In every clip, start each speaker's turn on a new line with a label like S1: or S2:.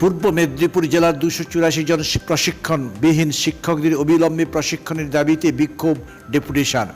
S1: পূর্ব মেদিনীপুর জেলার দুশো চুরাশি জন প্রশিক্ষণবিহীন শিক্ষকদের অবিলম্বে প্রশিক্ষণের দাবিতে বিক্ষোভ, ডেপুটেশন।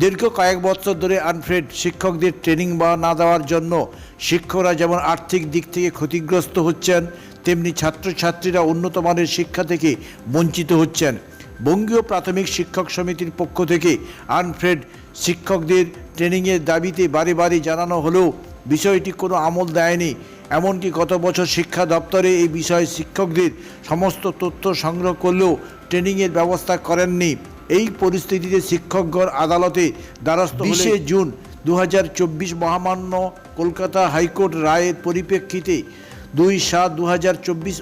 S1: দীর্ঘ কয়েক বছর ধরে আনফ্রেড শিক্ষকদের ট্রেনিং বা না দেওয়ার জন্য শিক্ষকরা যেমন আর্থিক দিক থেকে ক্ষতিগ্রস্ত হচ্ছেন, তেমনি ছাত্রছাত্রীরা উন্নত মানের শিক্ষা থেকে বঞ্চিত হচ্ছেন। বঙ্গীয় প্রাথমিক শিক্ষক সমিতির পক্ষ থেকে আনফ্রেড শিক্ষকদের ট্রেনিংয়ের দাবিতে বারে বারে জানানো হলেও বিষয়টি কোনো আমল দেয়নি। এমনকি গত বছর শিক্ষা দপ্তরে এই বিষয়ে শিক্ষকদের সমস্ত তথ্য সংগ্রহ করলেও ট্রেনিংয়ের ব্যবস্থা করেননি। এই পরিস্থিতিতে শিক্ষকগণ আদালতে দ্বারস্থ বিশে জুন দু হাজার চব্বিশ মহামান্য কলকাতা হাইকোর্ট রায়ের পরিপ্রেক্ষিতে দুই সাত দু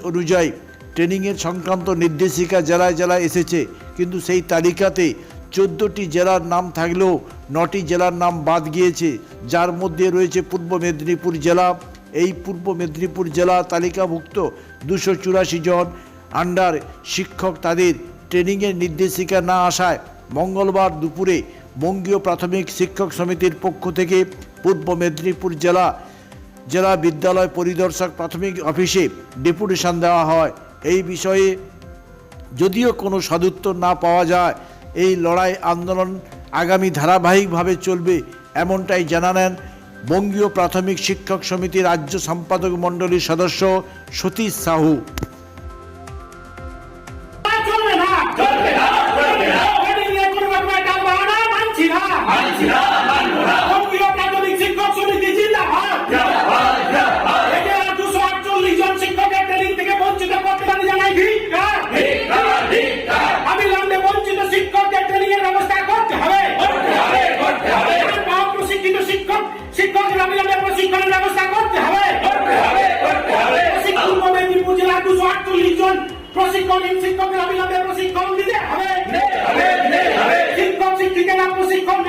S1: অনুযায়ী ট্রেনিংয়ের সংক্রান্ত নির্দেশিকা জেলায় জেলায় এসেছে। কিন্তু সেই তালিকাতে চোদ্দোটি জেলার নাম থাকলেও নটি জেলার নাম বাদ গিয়েছে। যার মধ্যে রয়েছে পূর্ব মেদিনীপুর জেলা এই পূর্ব মেদিনীপুর জেলা তালিকাভুক্ত দুশো চুরাশি জন আন্ডার শিক্ষক তাদের ট্রেনিংয়ের নির্দেশিকা না আসায় মঙ্গলবার দুপুরে বঙ্গীয় প্রাথমিক শিক্ষক সমিতির পক্ষ থেকে পূর্ব মেদিনীপুর জেলা জেলা বিদ্যালয় পরিদর্শক প্রাথমিক অফিসে ডেপুটেশন দেওয়া হয়। এই বিষয়ে যদিও কোনো সদুত্তর না পাওয়া যায়, এই লড়াই আন্দোলন আগামী ধারাবাহিকভাবে চলবে এমনটাই জানালেন বঙ্গীয় প্রাথমিক শিক্ষক সমিতি রাজ্য সম্পাদক মণ্ডলীর সদস্য সতীশ সাহু।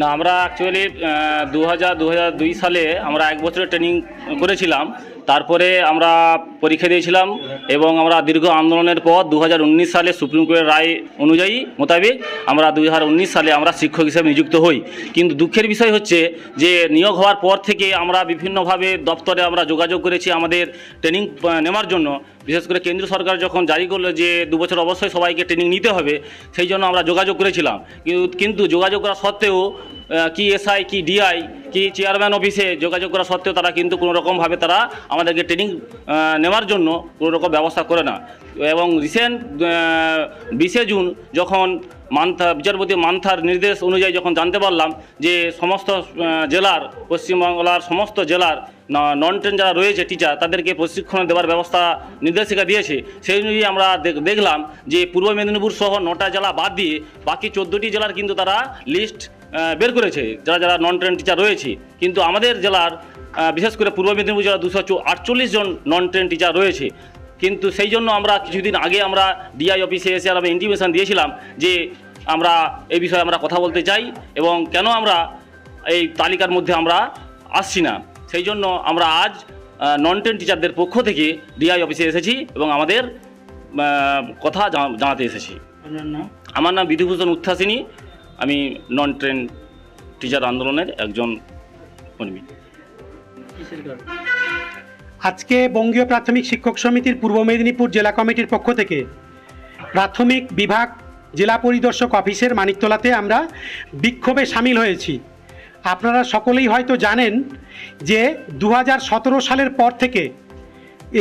S2: না আমরা অ্যাকচুয়ালি দু হাজার সালে আমরা এক বছরের ট্রেনিং করেছিলাম। তারপরে আমরা পরীক্ষা দিয়েছিলাম এবং আমরা দীর্ঘ আন্দোলনের পর দু হাজার উনিশ সালে সুপ্রিম কোর্টের রায় অনুযায়ী মোতাবেক আমরা দু হাজার উনিশ সালে আমরা শিক্ষক হিসেবে নিযুক্ত হই। কিন্তু দুঃখের বিষয় হচ্ছে যে নিয়োগ হওয়ার পর থেকে আমরা বিভিন্নভাবে দপ্তরে আমরা যোগাযোগ করেছি আমাদের ট্রেনিং নেওয়ার জন্য। বিশেষ করে কেন্দ্র সরকার যখন জারি করল যে দু বছর অবশ্যই সবাইকে ট্রেনিং নিতে হবে, সেই জন্য আমরা যোগাযোগ করেছিলাম। কিন্তু- যোগাযোগ করা সত্ত্বেও কি এসআই, কি ডিআই, কি চেয়ারম্যান অফিসে যোগাযোগ করা সত্ত্বেও তারা কিন্তু কোনো রকমভাবে তারা আমাদেরকে ট্রেনিং নেওয়ার জন্য কোনো রকম ব্যবস্থা করে না। এবং রিসেন্ট বিশে জুন যখন মান্থা, বিচারপতি মান্থার নির্দেশ অনুযায়ী যখন জানতে পারলাম যে সমস্ত জেলার, পশ্চিমবাংলার সমস্ত জেলার নন ট্রেন যারা রয়েছে টিচার তাদেরকে প্রশিক্ষণ দেওয়ার ব্যবস্থা নির্দেশিকা দিয়েছে। সেই অনুযায়ী আমরা দেখলাম যে পূর্ব মেদিনীপুর সহ নটা জেলা বাদ দিয়ে বাকি চোদ্দোটি জেলার কিন্তু তারা লিস্ট বের করেছে যারা যারা নন ট্রেন টিচার রয়েছে। কিন্তু আমাদের জেলার বিশেষ করে পূর্ব মেদিনীপুর জেলার দুশো আটচল্লিশ জন নন ট্রেন টিচার রয়েছে। কিন্তু সেই জন্য আমরা কিছুদিন আগে আমরা ডিআই অফিসে এসে আমরা ইন্টিমেশন দিয়েছিলাম যে আমরা এই বিষয়ে আমরা কথা বলতে চাই এবং কেন আমরা এই তালিকার মধ্যে আমরা আসছি না। সেই জন্য আমরা আজ নন টেন টিচারদের পক্ষ থেকে ডিআই অফিসে এসেছি এবং আমাদের কথা জানা- জানাতে এসেছি। আমার নাম বিধুভূষণ উত্থাসিনী। আমি নন ট্রেন টিচার আন্দোলনের একজন কর্মী।
S3: আজকে বঙ্গীয় প্রাথমিক শিক্ষক সমিতির পূর্ব মেদিনীপুর জেলা কমিটির পক্ষ থেকে প্রাথমিক বিভাগ জেলা পরিদর্শক অফিসের মানিকতলাতে আমরা বিক্ষোভে সামিল হয়েছি। আপনারা সকলেই হয়তো জানেন যে দু হাজার সতেরো সালের পর থেকে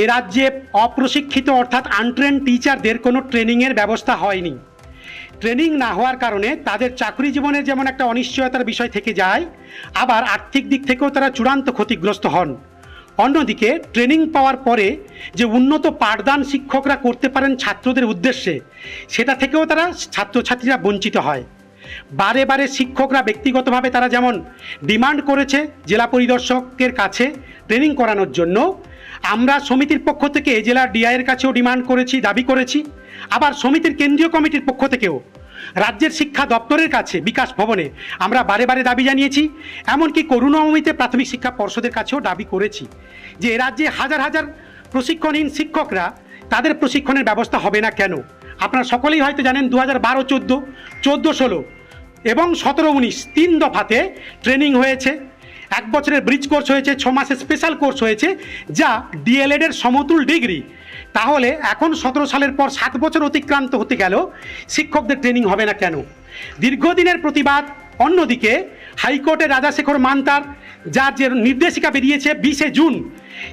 S3: এ রাজ্যে অপ্রশিক্ষিত অর্থাৎ আনট্রেন টিচারদের কোনো ট্রেনিংয়ের ব্যবস্থা হয়নি। ট্রেনিং না হওয়ার কারণে তাদের চাকরি জীবনে যেমন একটা অনিশ্চয়তার বিষয় থেকে যায়, আবার আর্থিক দিক থেকেও তারা চূড়ান্ত ক্ষতিগ্রস্ত হন। অন্যদিকে, ট্রেনিং পাওয়ার পরে যে উন্নত পাঠদান শিক্ষকরা করতে পারেন ছাত্রদের উদ্দেশ্যে, সেটা থেকেও তারা ছাত্রছাত্রীরা বঞ্চিত হয়। বারে বারে শিক্ষকরা ব্যক্তিগতভাবে তারা যেমন ডিমান্ড করেছে, জেলা পরিদর্শকের কাছে ট্রেনিং করানোর জন্য আমরা সমিতির পক্ষ থেকে এ জেলার ডিআইয়ের কাছেও ডিমান্ড করেছি, দাবি করেছি। আবার সমিতির কেন্দ্রীয় কমিটির পক্ষ থেকেও। রাজ্যের শিক্ষা দপ্তরের কাছে, বিকাশ ভবনে, আমরা বারে বারে দাবি জানিয়েছি। এমনকি করুণাময়ীতে প্রাথমিক শিক্ষা পর্ষদের কাছেও দাবি করেছি যে রাজ্যে হাজার হাজার প্রশিক্ষণহীন শিক্ষকরা তাদের প্রশিক্ষণের ব্যবস্থা হবে না কেন? আপনারা সকলেই হয়তো জানেন দু হাজার বারো, চোদ্দ চোদ্দ, ষোলো এবং সতেরো, উনিশ, তিন দফাতে ট্রেনিং হয়েছে। এক বছরের ব্রিজ কোর্স হয়েছে, ছ মাসের স্পেশাল কোর্স হয়েছে, যা ডিএলএড এর সমতুল ডিগ্রি তাহলে এখন সতেরো সালের পর সাত বছর অতিক্রান্ত হতে গেল, শিক্ষকদের ট্রেনিং হবে না কেন? দীর্ঘদিনের প্রতিবাদ, অন্যদিকে হাইকোর্টের রাজাশেখর মান্তার, যার যে নির্দেশিকা বেরিয়েছে বিশে জুন,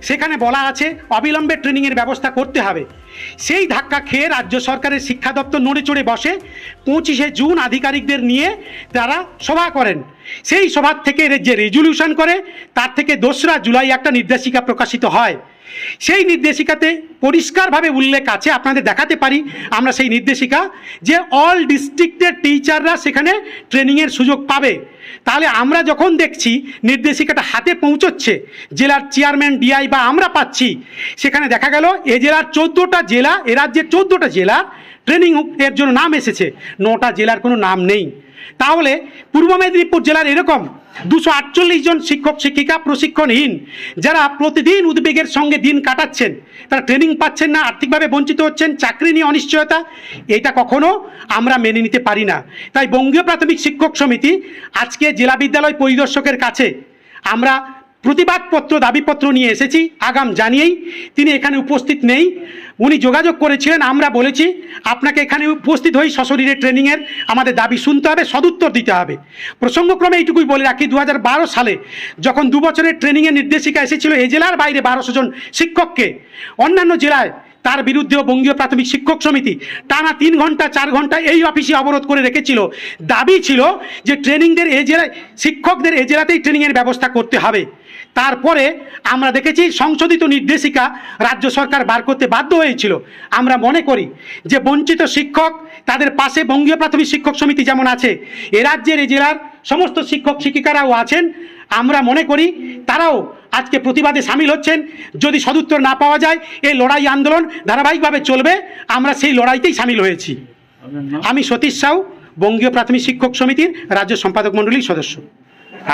S3: সেখানে বলা আছে অবিলম্বে ট্রেনিংয়ের ব্যবস্থা করতে হবে। সেই ধাক্কা খেয়ে রাজ্য সরকারের শিক্ষা দপ্তর নড়ে চড়ে বসে, পঁচিশে জুন আধিকারিকদের নিয়ে তারা সভা করেন। সেই সভার থেকে যে রেজলিউশন করে তার থেকে দোসরা জুলাই একটা নির্দেশিকা প্রকাশিত হয়। সেই নির্দেশিকাতে পরিষ্কারভাবে উল্লেখ আছে, আপনাদের দেখাতে পারি। আমরা সেই নির্দেশিকা যে অল ডিস্ট্রিক্টের টিচাররা সেখানে ট্রেনিংয়ের সুযোগ পাবে। তাহলে আমরা যখন দেখছি নির্দেশিকাটা হাতে পৌঁছচ্ছে, জেলার চেয়ারম্যান ডিআই বা আমরা পাচ্ছি, সেখানে দেখা গেল এ জেলার চোদ্দোটা জেলা, এ রাজ্যের চোদ্দোটা জেলা ট্রেনিং এর জন্য নাম এসেছে। নটা জেলার কোনো নাম নেই। তাহলে পূর্ব মেদিনীপুর জেলার এরকম দুশো আটচল্লিশ জন শিক্ষক, শিক্ষিকা, প্রশিক্ষণহীন, যারা প্রতিদিন উদ্বেগের সঙ্গে দিন কাটাচ্ছেন, তারা ট্রেনিং পাচ্ছেন না, আর্থিকভাবে বঞ্চিত হচ্ছেন, চাকরি নিয়ে অনিশ্চয়তা, এটা কখনো আমরা মেনে নিতে পারি না। তাই বঙ্গীয় প্রাথমিক শিক্ষক সমিতি আজকে জেলা বিদ্যালয় পরিদর্শকের কাছে আমরা প্রতিবাদপত্র, দাবিপত্র নিয়ে এসেছি, আগাম জানিয়েই। তিনি এখানে উপস্থিত নেই। উনি যোগাযোগ করেছিলেন, আমরা বলেছি, আপনাকে এখানে উপস্থিত হই সশরীরে ট্রেনিংয়ের আমাদের দাবি শুনতে হবে, সদুত্তর দিতে হবে। প্রসঙ্গক্রমে এইটুকুই বলে রাখি দু হাজার বারো সালে যখন দু বছরের ট্রেনিংয়ের নির্দেশিকা এসেছিল, এই জেলার বাইরে বারোশো জন শিক্ষককে, অন্যান্য জেলায় তার বিরুদ্ধেও বঙ্গীয় প্রাথমিক শিক্ষক সমিতি টানা তিন ঘণ্টা, চার ঘণ্টা এই অফিসে অবরোধ করে রেখেছিল। দাবি ছিল যে ট্রেনিংদের এ জেলায়, শিক্ষকদের এ জেলাতেই ট্রেনিংয়ের ব্যবস্থা করতে হবে। তারপরে আমরা দেখেছি সংশোধিত নির্দেশিকা রাজ্য সরকার বার করতে বাধ্য হয়েছিল। আমরা মনে করি যে বঞ্চিত শিক্ষক, তাদের পাশে বঙ্গীয় প্রাথমিক শিক্ষক সমিতি যেমন আছে, এ রাজ্যের, এ জেলার সমস্ত শিক্ষক, শিক্ষিকারাও আছেন। আমরা মনে করি তারাও আজকে প্রতিবাদে সামিল হচ্ছেন। যদি সদুত্তর না পাওয়া যায় এই লড়াই আন্দোলন ধারাবাহিকভাবে চলবে। আমরা সেই লড়াইতেই সামিল হয়েছি। আমি সতীশ সাউ বঙ্গীয় প্রাথমিক শিক্ষক সমিতির রাজ্য সম্পাদক মণ্ডলীর সদস্য।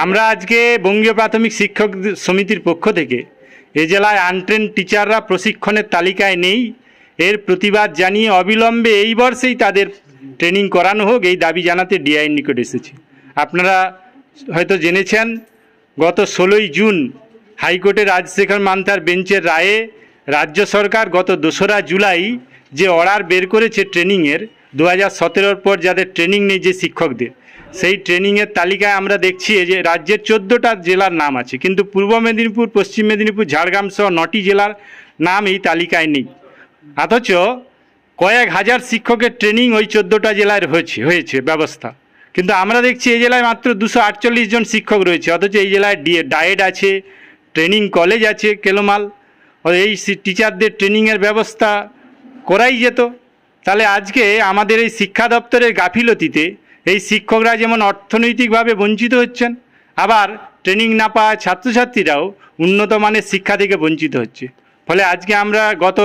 S4: আমরা আজকে বঙ্গীয় প্রাথমিক শিক্ষক সমিতির পক্ষ থেকে এ জেলায় আনট্রেন টিচাররা প্রশিক্ষণের তালিকায় নেই। এর প্রতিবাদ জানিয়ে অবিলম্বে এই বর্ষেই তাদের ট্রেনিং করানো হোক এই দাবি জানাতে ডিআইয়ের নিকট এসেছি। আপনারা হয়তো জেনেছেন গত ষোলোই জুন হাইকোর্টের রাজশেখর মান্তার বেঞ্চের রায়ে রাজ্য সরকার গত দোসরা জুলাই যে অর্ডার বের করেছে ট্রেনিংয়ের দু হাজার সতেরোর পর যাদের ট্রেনিং নেই যে শিক্ষকদের, সেই ট্রেনিংয়ের তালিকায় আমরা দেখছি যে রাজ্যের চোদ্দোটা জেলার নাম আছে, কিন্তু পূর্ব মেদিনীপুর, পশ্চিম মেদিনীপুর, ঝাড়গ্রাম সহ নটি জেলার নাম এই তালিকায় নেই। অথচ কয়েক হাজার শিক্ষকের ট্রেনিং ওই চোদ্দোটা জেলায় হয়েছে হয়েছে ব্যবস্থা। কিন্তু আমরা দেখছি এই জেলায় মাত্র দুশো আটচল্লিশ জন শিক্ষক রয়েছে, অথচ এই জেলায় ডি- ডায়েট আছে ট্রেনিং কলেজ আছে কেলোমাল। এই টিচারদের ট্রেনিংয়ের ব্যবস্থা করাই যেত। তাহলে আজকে আমাদের এই শিক্ষা দপ্তরের গাফিলতিতে এই শিক্ষকরা যেমন অর্থনৈতিকভাবে বঞ্চিত হচ্ছেন, আবার ট্রেনিং না পাওয়া ছাত্রছাত্রীরাও উন্নত মানের শিক্ষা থেকে বঞ্চিত হচ্ছে। ফলে আজকে আমরা গত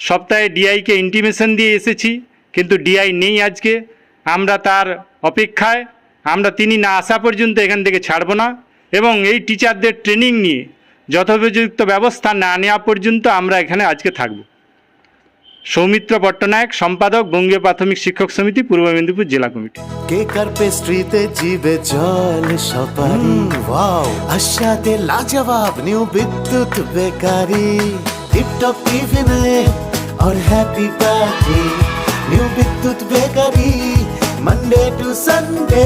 S4: সপ্তাহে ডিআইকে ইন্টিমেশন দিয়ে এসেছি, কিন্তু ডিআই নেই আজকে। আমরা তার অপেক্ষায়, আমরা তিনি না আসা পর্যন্ত এখান থেকে ছাড়ব না। এবং এই টিচারদের ট্রেনিং নিয়ে যথোপযুক্ত ব্যবস্থা না নেওয়া পর্যন্ত আমরা এখানে আজকে থাকব সৌমিত্র পট্টনায়ক সম্পাদক বঙ্গীয় প্রাথমিক শিক্ষক সমিতি পূর্ব মেদিনীপুর জেলা কমিটি
S5: কেক আর পেস্ট্রিতে জিবে জল সপারি ওয়াও আশাতে লাজবাব নিউ বিদ্যুৎ বেকারি টিপটপ টিফিনে और happy party new Bidyut bakery Monday to Sunday